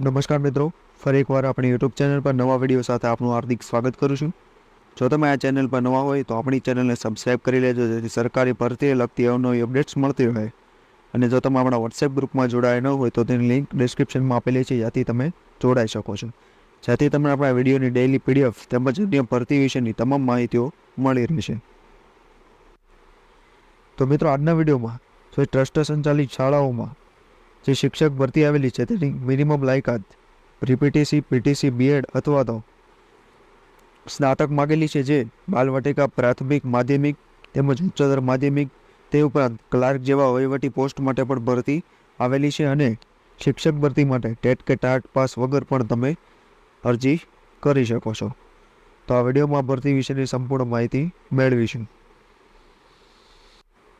નમસ્કાર મિત્રો, ફરી એકવાર આપણી યુટ્યુબ ચેનલ પર નવા વીડિયો સાથે આપનું હાર્દિક સ્વાગત કરું છું. જો તમે આ ચેનલ પર નવા હોય તો આપણી ચેનલને સબસ્ક્રાઈબ કરી લેજો, જેથી સરકારી ભરતીએ લગતી અવનવી અપડેટ્સ મળતી રહે અને જો તમે આપણા વોટ્સએપ ગ્રુપમાં જોડાયા ન હોય તો તેની લિંક ડિસ્ક્રિપ્શનમાં આપેલી છે, જ્યાંથી તમે જોડાઈ શકો છો. જેથી તમને આપણા વિડીયોની ડેઇલી પીડીએફ તેમજ અન્ય ભરતી વિશેની તમામ માહિતીઓ મળી રહેશે. તો મિત્રો, આજના વિડીયોમાં જો ટ્રસ્ટ સંચાલિત શાળાઓમાં જે શિક્ષક ભરતી આવેલી છે તેની મિનિમમ લાયકાત રીપીટીસી પીટીસી બીએડ અથવા તો સ્નાતક માગેલી છે જે બાલવાટિકા, પ્રાથમિક, માધ્યમિક તેમજ ઉચ્ચતર માધ્યમિક તે ઉપરાંત ક્લાર્ક જેવા વહીવટી પોસ્ટ માટે પણ ભરતી આવેલી છે અને શિક્ષક ભરતી માટે ટેટ કે ટાટ પાસ વગર પણ તમે અરજી કરી શકો છો. તો આ વિડીયોમાં ભરતી વિશેની સંપૂર્ણ માહિતી મેળવીશું.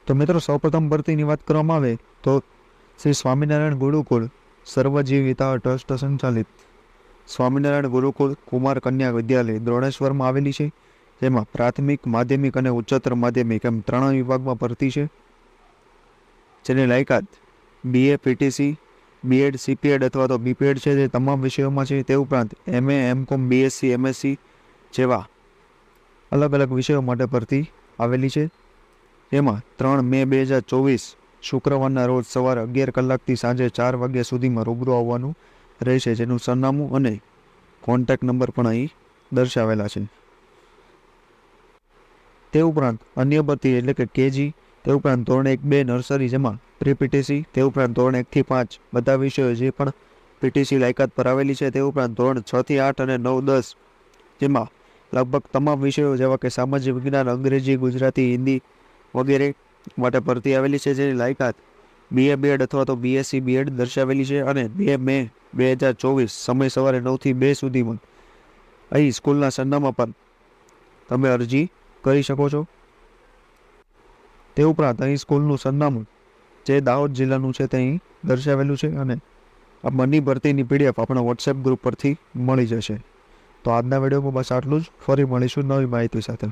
તો મિત્રો, સૌપ્રથમ ભરતીની વાત કરવામાં આવે તો શ્રી સ્વામિનારાયણ ગુરુકુળ સર્વજીવિતા ટ્રસ્ટ સંચાલિત. સ્વામિનારાયણ ગુરુકુળ કુમાર કન્યા વિદ્યાલય દ્રોણેશ્વરમાં આવેલી છે, જેમાં પ્રાથમિક, માધ્યમિક અને ઉચ્ચતર માધ્યમિક એમ ત્રણ વિભાગમાં ભરતી છે. જેની લાયકાત બીએ પીટીસી બીએડ સીપીએડ અથવા તો બીપીએડ છે, જે તમામ વિષયોમાં છે. તે ઉપરાંત એમએ એમકોમ બીએસસી એમએસસી જેવા અલગ અલગ વિષયો માટે ભરતી આવેલી છે. એમાં ત્રણ મે બે હજાર ચોવીસ શુક્રવારના રોજ સવારે અગિયાર કલાકથી સાંજે ચાર વાગ્યા સુધીમાં રૂબરૂ આવવાનું રહેશે, જેનું સરનામું અને કોન્ટેક્ટ નંબર પણ અહીં દર્શાવેલા છે. તે ઉપરાંત અન્ય ભરતી એટલે કે કેજી, તે ઉપરાંત ધોરણ એક બે નર્સરી જેમાં પ્રી પીટીસી તે ઉપરાંત ધોરણ એકથી પાંચ બધા વિષયો જે પણ પીટીસી લાયકાત પર આવેલી છે, તે ઉપરાંત ધોરણ છથી આઠ અને નવ દસ જેમાં લગભગ તમામ વિષયો જેવા કે સામાજિક વિજ્ઞાન, અંગ્રેજી, ગુજરાતી, હિન્દી વગેરે માટે ભરતી આવેલી છે જેની લાયકાત બીએ બીએડ અથવા તો બીએસસી બીએડ દર્શાવેલી છે અને બે મે બે હજાર ચોવીસ સમય સવારે નવથી બે સુધીમાં અહીં સ્કૂલના સરનામા પર તમે અરજી કરી શકો છો. તે ઉપરાંત અહીં સ્કૂલનું સરનામું જે દાહોદ જિલ્લાનું છે તે અહીં દર્શાવેલું છે અને આ બંને ભરતીની પીડીએફ આપણા વોટ્સએપ ગ્રુપ પરથી મળી જશે. તો આજના વિડીયોમાં બસ આટલું જ. ફરી મળીશું નવી માહિતી સાથે.